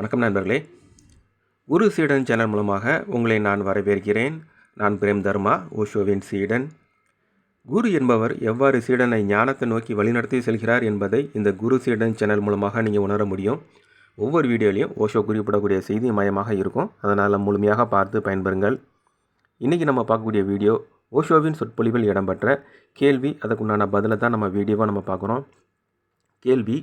வணக்கம் நண்பர்களே. குரு சீடன் சேனல் மூலமாக உங்களை நான் வரவேற்கிறேன். நான் பிரேம் தர்மா ஓஷோவின் சீடன். குரு என்பவர் எவ்வாறு சீடனை ஞானத்தை நோக்கி வழிநடத்தி செல்கிறார் என்பதை இந்த குரு சீடன் சேனல் மூலமாக நீங்கள் உணர முடியும். ஒவ்வொரு வீடியோலையும் ஓஷோ குறிப்பிடக்கூடிய செய்தி மயமாக இருக்கும். அதனால் முழுமையாக பார்த்து பயன்பெறுங்கள். இன்றைக்கி நம்ம பார்க்கக்கூடிய வீடியோ ஓஷோவின் சொற்பொழிவில் இடம்பெற்ற கேள்வி. அதுக்குண்டான பதிலை தான் நம்ம வீடியோவாக நம்ம பார்க்குறோம். கேள்வி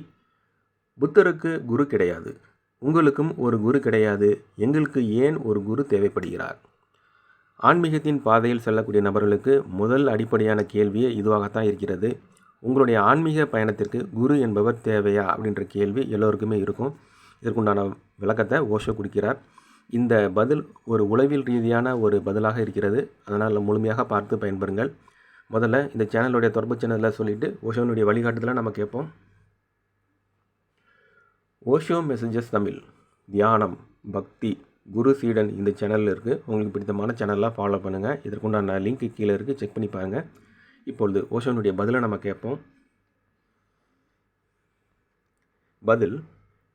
புத்தருக்கு குரு கிடையாது. உங்களுக்கும் ஒரு குரு கிடையாது. எங்களுக்கு ஏன் ஒரு குரு தேவைப்படுகிறார்? ஆன்மீகத்தின் பாதையில் செல்லக்கூடிய நபர்களுக்கு முதல் அடிப்படையான கேள்வியே இதுவாகத்தான் இருக்கிறது. உங்களுடைய ஆன்மீக பயணத்திற்கு குரு என்பவர் தேவையா? அப்படின்ற கேள்வி எல்லோருக்குமே இருக்கும். இதற்குண்டான விளக்கத்தை ஓஷோ கொடுக்கிறார். இந்த பதில் ஒரு உளவியல் ரீதியான ஒரு பதிலாக இருக்கிறது. அதனால் முழுமையாக பார்த்து பயன்பெறுங்கள். முதல்ல இந்த சேனலுடைய தொடர்பு சேனலில் சொல்லிவிட்டு ஓஷோனுடைய வழிகாட்டுதலாக நம்ம கேட்போம். ஓஷோ மெசஞ்சர்ஸ் தமிழ். தியானம் பக்தி குரு சீடன் இந்த சேனலில் இருக்குது உங்களுக்கு பிடித்தமான சேனலாக ஃபாலோ பண்ணுங்கள் இதற்குண்டான லிங்க் கீழே இருக்குது செக் பண்ணி பாருங்கள் இப்பொழுது ஓஷோனுடைய பதிலை நம்ம கேட்போம். பதில்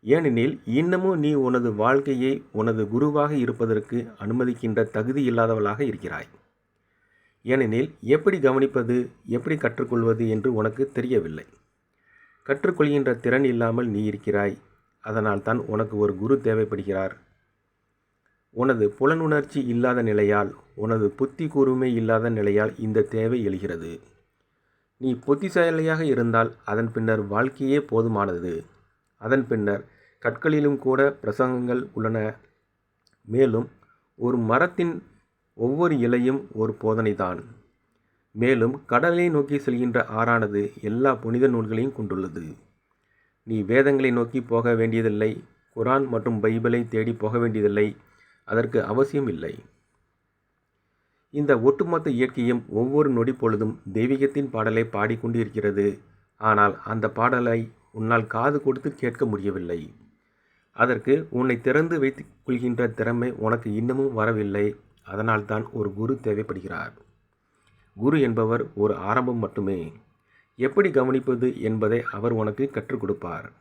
ஏனெனில் இன்னமும் நீ உனது வாழ்க்கையை உனது குருவாக இருப்பதற்கு அனுமதிக்கின்ற தகுதி இல்லாதவளாக இருக்கிறாய். ஏனெனில் எப்படி கவனிப்பது எப்படி கற்றுக்கொள்வது என்று உனக்கு தெரியவில்லை. கற்றுக்கொள்கின்ற திறன் இல்லாமல் நீ இருக்கிறாய். அதனால் தான் உனக்கு ஒரு குரு தேவைப்படுகிறார். உனது புலனுணர்ச்சி இல்லாத நிலையால் உனது புத்தி கூர்மை இல்லாத நிலையால் இந்த தேவை எழுகிறது. நீ புத்திசாலியாக இருந்தால் அதன் பின்னர் வாழ்க்கையே போதுமானது. அதன் பின்னர் கற்களிலும் கூட பிரசங்கங்கள் உள்ளன. மேலும் ஒரு மரத்தின் ஒவ்வொரு இலையும் ஒரு போதனைதான். மேலும் கடலை நோக்கி செல்கின்ற ஆறானது எல்லா புனித நூல்களையும் கொண்டுள்ளது. நீ வேதங்களை நோக்கி போக வேண்டியதில்லை. குரான் மற்றும் பைபிளை தேடி போக வேண்டியதில்லை. அதற்கு அவசியம் இல்லை. இந்த ஒட்டுமொத்த இயற்கையும் ஒவ்வொரு நொடி பொழுதும் தெய்வீகத்தின் பாடலை பாடிக்கொண்டு இருக்கிறது ஆனால் அந்த பாடலை உன்னால் காது கொடுத்து கேட்க முடியவில்லை. அதற்கு உன்னை திறந்து வைத்துக் கொள்கின்ற திறமை உனக்கு இன்னமும் வரவில்லை. அதனால்தான் ஒரு குரு தேவைப்படுகிறார். குரு என்பவர் ஒரு ஆரம்பம் மட்டுமே. எப்படி கவனிப்பது என்பதை அவர் உனக்கு கற்றுக் கொடுப்பார்.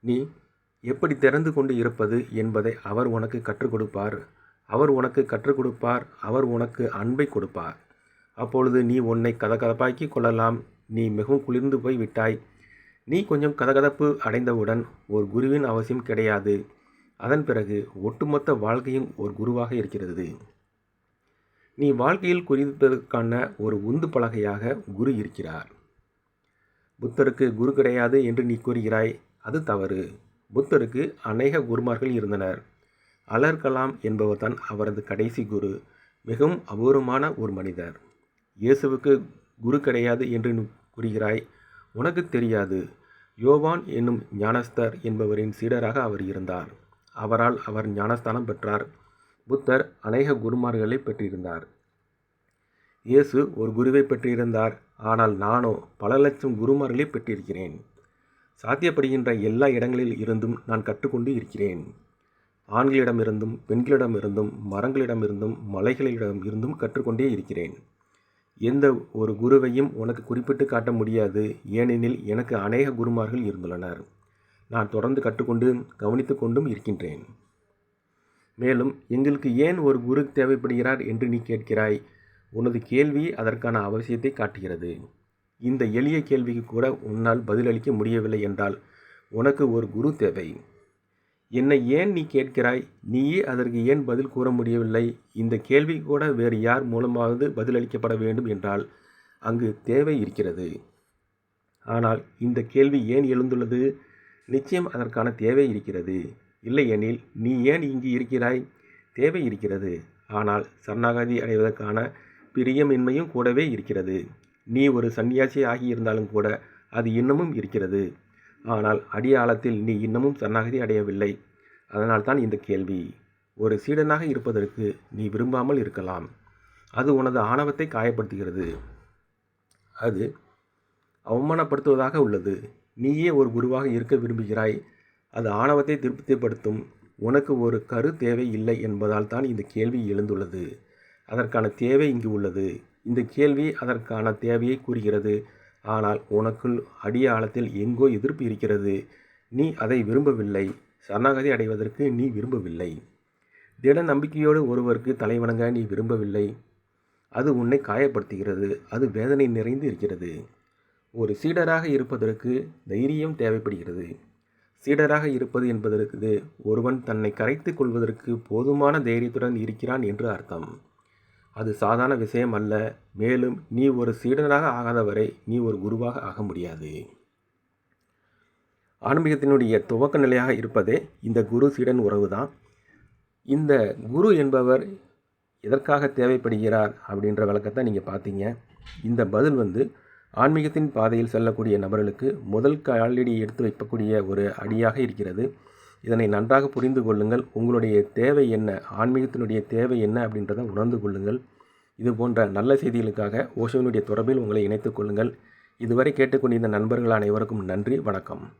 நீ எப்படி திறந்து கொண்டு இருப்பது என்பதை அவர் உனக்கு கற்றுக் கொடுப்பார். அவர் உனக்கு கற்றுக் கொடுப்பார் அவர் உனக்கு அன்பை கொடுப்பார். அப்பொழுது நீ உன்னை கதகதப்பாக்கி கொள்ளலாம். நீ மிகவும் குளிர்ந்து போய் விட்டாய். நீ கொஞ்சம் கதகதப்பு அடைந்தவுடன் ஒரு குருவின் அவசியம் கிடையாது. அதன் பிறகு ஒட்டுமொத்த வாழ்க்கையும் ஒரு குருவாக இருக்கிறது. நீ வாழ்க்கையில் குறிப்பதற்கான ஒரு உந்து பலகையாக குரு இருக்கிறார். புத்தருக்கு குரு கிடையாது என்று நீ கூறுகிறாய். அது தவறு. புத்தருக்கு அநேக குருமார்கள் இருந்தனர். அலர் கலாம் என்பவர் தான் அவரது கடைசி குரு. மிகவும் அபூர்வமான ஒரு மனிதர். இயேசுவுக்கு குரு கிடையாது என்று கூறுகிறாய். உனக்கு தெரியாது. யோவான் என்னும் ஞானஸ்தர் என்பவரின் சீடராக அவர் இருந்தார். அவரால் அவர் ஞானஸ்தானம் பெற்றார். புத்தர் அநேக குருமார்களை பெற்றிருந்தார். இயேசு ஒரு குருவை பெற்றிருந்தார். ஆனால் நானோ பல லட்சம் குருமார்களை பெற்றிருக்கிறேன். சாத்தியப்படுகின்ற எல்லா இடங்களில் இருந்தும் நான் கற்றுக்கொண்டு இருக்கிறேன். ஆண்களிடமிருந்தும் பெண்களிடமிருந்தும் மரங்களிடமிருந்தும் மலைகளிடம் இருந்தும் கற்றுக்கொண்டே இருக்கிறேன். எந்த ஒரு குருவையும் உனக்கு குறிப்பிட்டு காட்ட முடியாது. ஏனெனில் எனக்கு அநேக குருமார்கள் இருந்துள்ளனர். நான் தொடர்ந்து கற்றுக்கொண்டு கவனித்து கொண்டும் இருக்கின்றேன். மேலும் எங்களுக்கு ஏன் ஒரு குரு தேவைப்படுகிறார் என்று நீ கேட்கிறாய்? உனது கேள்வி அதற்கான அவசியத்தை காட்டுகிறது. இந்த எளிய கேள்விக்கு கூட உன்னால் பதிலளிக்க முடியவில்லை என்றால் உனக்கு ஒரு குரு தேவை. என்னை ஏன் நீ கேட்கிறாய்? நீயே அதற்கு ஏன் பதில் கூற முடியவில்லை? இந்த கேள்வி கூட வேறு யார் மூலமாவது பதிலளிக்கப்பட வேண்டும் என்றால் அங்கு தேவை இருக்கிறது. ஆனால் இந்த கேள்வி ஏன் எழுந்துள்ளது? நிச்சயம் அதற்கான தேவை இருக்கிறது. இல்லையெனில் நீ ஏன் இங்கு இருக்கிறாய்? தேவை இருக்கிறது. ஆனால் சரணாகதி அடைவதற்கான பிரியமின்மையும் கூடவே இருக்கிறது. நீ ஒரு சன்னியாசி ஆகியிருந்தாலும் கூட அது இன்னமும் இருக்கிறது. ஆனால் அடியாளத்தில் நீ இன்னமும் சரணாகதி அடையவில்லை. அதனால்தான் இந்த கேள்வி. ஒரு சீடனாக இருப்பதற்கு நீ விரும்பாமல் இருக்கலாம். அது உனது ஆணவத்தை காயப்படுத்துகிறது. அது அவமானப்படுத்துவதாக உள்ளது. நீயே ஒரு குருவாக இருக்க விரும்புகிறாய். அது ஆணவத்தை திருப்திப்படுத்தும். உனக்கு ஒரு கரு தேவை இல்லை என்பதால் தான் இந்த கேள்வி எழுந்துள்ளது. அதற்கான தேவை இங்கு உள்ளது. இந்த கேள்வி அதற்கான தேவையை கூறுகிறது. ஆனால் உனக்குள் அடியாழத்தில் எங்கோ எதிர்ப்பு இருக்கிறது. நீ அதை விரும்பவில்லை. சரணாகதி அடைவதற்கு நீ விரும்பவில்லை. திட நம்பிக்கையோடு ஒருவருக்கு தலைவணங்க நீ விரும்பவில்லை. அது உன்னை காயப்படுத்துகிறது. அது வேதனை நிறைந்து இருக்கிறது. ஒரு சீடராக இருப்பதற்கு தைரியம் தேவைப்படுகிறது. சீடராக இருப்பது என்பதற்கு ஒருவன் தன்னை கரைத்து கொள்வதற்கு போதுமான தைரியத்துடன் இருக்கிறான் என்று அர்த்தம். அது சாதாரண விஷயம் அல்ல. மேலும் நீ ஒரு சீடராக ஆகாதவரை நீ ஒரு குருவாக ஆக முடியாது. ஆன்மீகத்தினுடைய துவக்க நிலையாக இருப்பதே இந்த குரு சீடன் உறவு தான் இந்த குரு என்பவர் எதற்காக தேவைப்படுகிறார் அப்படின்ற விளக்கத்தை நீங்கள் பார்த்தீங்க. இந்த பதில் வந்து ஆன்மீகத்தின் பாதையில் செல்லக்கூடிய நபர்களுக்கு முதல் காலடி எடுத்து வைக்கக்கூடிய ஒரு அடியாக இருக்கிறது. இதனை நன்றாக புரிந்து கொள்ளுங்கள். உங்களுடைய தேவை என்ன? ஆன்மீகத்தினுடைய தேவை என்ன? அப்படின்றத உணர்ந்து கொள்ளுங்கள். இது போன்ற நல்ல செய்திகளுக்காக ஓஷோவினுடைய தொடர்பில் உங்களை இணைத்துக் கொள்ளுங்கள். இதுவரை கேட்டுக்கொண்டிருந்த நண்பர்கள் அனைவருக்கும் நன்றி வணக்கம்.